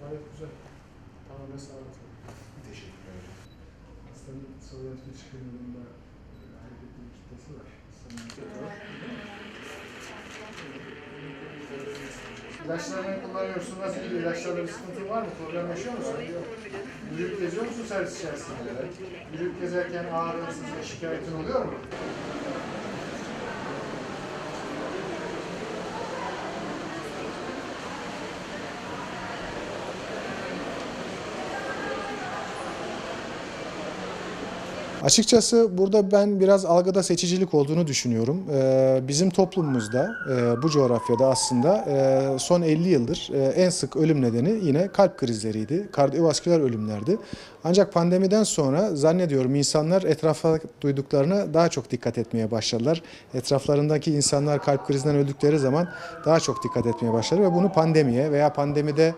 Gayet güzel. Tamamen sağlıklı. Teşekkürler hocam. Hastanın sovyet bir çıkımında e, hareketli bir kitlesi var. Sanırım. İlaçlarını kullanıyorsun. Nasıl gidiyor? İlaçlarda bir sıkıntı var mı? Problem yaşıyor musun? Yürüyüp geziyor musun servis içerisinde? Yürüyüp gezerken ağrı, şikayetin oluyor mu? Açıkçası burada ben biraz algıda seçicilik olduğunu düşünüyorum. Ee, bizim toplumumuzda, e, bu coğrafyada aslında e, son 50 yıldır e, en sık ölüm nedeni yine kalp krizleriydi, kardiyovasküler ölümlerdi. Ancak pandemiden sonra zannediyorum insanlar etrafa duyduklarına daha çok dikkat etmeye başladılar. Etraflarındaki insanlar kalp krizinden öldükleri zaman daha çok dikkat etmeye başladı ve bunu pandemiye veya pandemide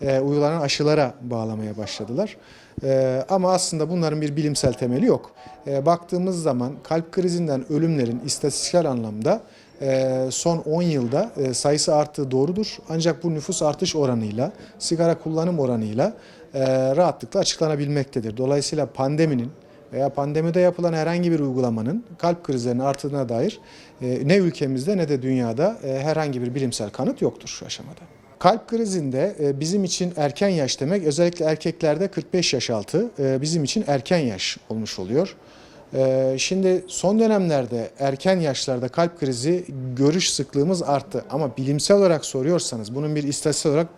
e, uygulanan aşılara bağlamaya başladılar. E, ama aslında bunların bir bilimsel temeli yok. E, baktığımız zaman kalp krizinden ölümlerin istatistiksel anlamda e, son 10 yılda e, sayısı arttığı doğrudur. Ancak bu nüfus artış oranıyla, sigara kullanım oranıyla e, rahatlıkla açıklanabilmektedir. Dolayısıyla pandeminin veya pandemide yapılan herhangi bir uygulamanın kalp krizlerinin arttığına dair ne ülkemizde ne de dünyada herhangi bir bilimsel kanıt yoktur şu aşamada. Kalp krizinde e, bizim için erken yaş demek özellikle erkeklerde 45 yaş altı e, bizim için erken yaş olmuş oluyor. E, Şimdi son dönemlerde erken yaşlarda kalp krizi görüş sıklığımız arttı ama bilimsel olarak soruyorsanız bunun bir istatistik olarak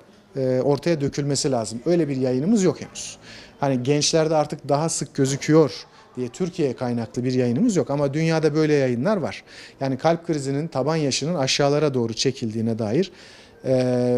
ortaya dökülmesi lazım. Öyle bir yayınımız yok henüz. Hani gençlerde artık daha sık gözüküyor diye Türkiye kaynaklı bir yayınımız yok ama dünyada böyle yayınlar var. Yani kalp krizinin taban yaşının aşağılara doğru çekildiğine dair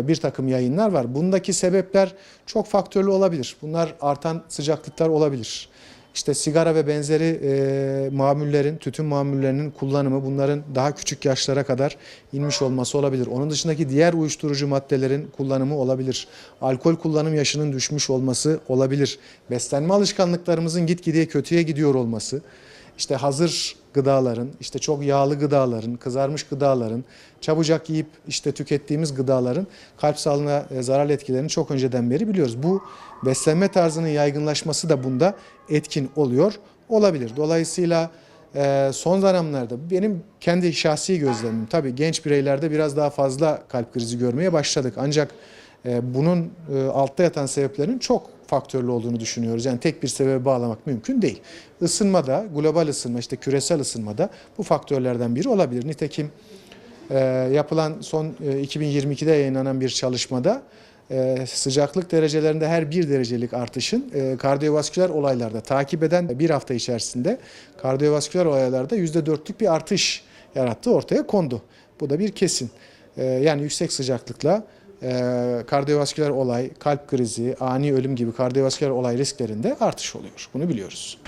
bir takım yayınlar var. Bundaki sebepler çok faktörlü olabilir. Bunlar artan sıcaklıklar olabilir. İşte sigara ve benzeri e, mamullerin, tütün mamullerinin kullanımı bunların daha küçük yaşlara kadar inmiş olması olabilir. Onun dışındaki diğer uyuşturucu maddelerin kullanımı olabilir. Alkol kullanım yaşının düşmüş olması olabilir. Beslenme alışkanlıklarımızın gitgide kötüye gidiyor olması. İşte hazır gıdaların, işte çok yağlı gıdaların, kızarmış gıdaların, çabucak yiyip işte tükettiğimiz gıdaların kalp sağlığına e, zararlı etkilerini çok önceden beri biliyoruz. Bu beslenme tarzının yaygınlaşması da bunda etkin oluyor olabilir. Dolayısıyla e, son dönemlerde benim kendi şahsi gözlemim tabii genç bireylerde biraz daha fazla kalp krizi görmeye başladık. Ancak e, bunun altta yatan sebeplerin çok faktörlü olduğunu düşünüyoruz. Yani tek bir sebebe bağlamak mümkün değil. Isınmada, global ısınma, işte küresel ısınmada bu faktörlerden biri olabilir. Nitekim e, yapılan son e, 2022'de yayınlanan bir çalışmada e, sıcaklık derecelerinde her bir derecelik artışın e, kardiyovasküler olaylarda takip eden bir hafta içerisinde kardiyovasküler olaylarda %4'lük bir artış yarattığı ortaya kondu. Bu da bir kesin. E, yani yüksek sıcaklıkla e, kardiyovasküler olay, kalp krizi, ani ölüm gibi kardiyovasküler olay risklerinde artış oluyor. Bunu biliyoruz.